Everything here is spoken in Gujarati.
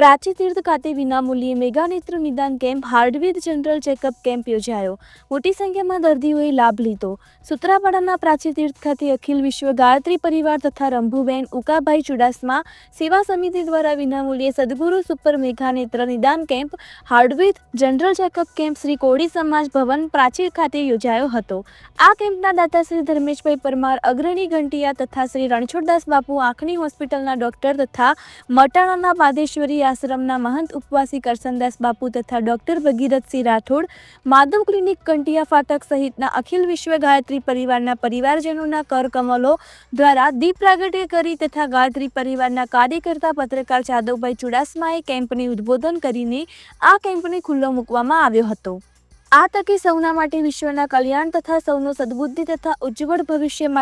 પ્રાચી તીર્થ ખાતે વિનામૂલ્યે મેગાનેત્ર નિદાન કેમ્પ હાર્ડવિથ જનરલ ચેકઅપ કેમ્પ યોજાયો. મોટી સંખ્યામાં દર્દીઓએ લાભ લીધો. સુત્રાપાડાના પ્રાચી તીર્થ ખાતે અખિલ વિશ્વ ગાયત્રી પરિવાર તથા રંભુબેન ઉકાભાઈ ચુડાસમા સેવા સમિતિ દ્વારા વિનામૂલ્યે સદગુરુ સુપર મેઘાનેત્ર નિદાન camp હાર્ડવિથ general checkup camp Shri Koli સમાજ ભવન પ્રાચીર ખાતે યોજાયો હતો. આ કેમ્પના દાતા શ્રી ધર્મેશભાઈ પરમાર, અગ્રણી ઘંટિયા તથા શ્રી રણછોડદાસ બાપુ, આંખની હોસ્પિટલના ડોક્ટર તથા મટાણાના પાદેશ્વરી આશ્રમના મહંત ઉપવાસી કરસનદાસ બાપુ તથા ડોક્ટર ભગીરથસિંહ રાઠોડ, માધવ ક્લિનિક કંટિયા ફાટક સહિતના અખિલ વિશ્વ ગાયત્રી પરિવારના પરિવારજનોના કરકમલો દ્વારા દીપ પ્રાગટ્ય કરી તથા ગાયત્રી પરિવારના કાર્યકર્તા પત્રકાર જાદવભાઈ ચુડાસમાએ કેમ્પને ઉદ્બોધન કરીને આ કેમ્પને ખુલ્લો મૂકવામાં આવ્યો હતો. આ તકે સૌના માટે વિશ્વના કલ્યાણ તથા સૌનો સદબુદ્ધિ તથા ઉજ્જવળ ભવિષ્ય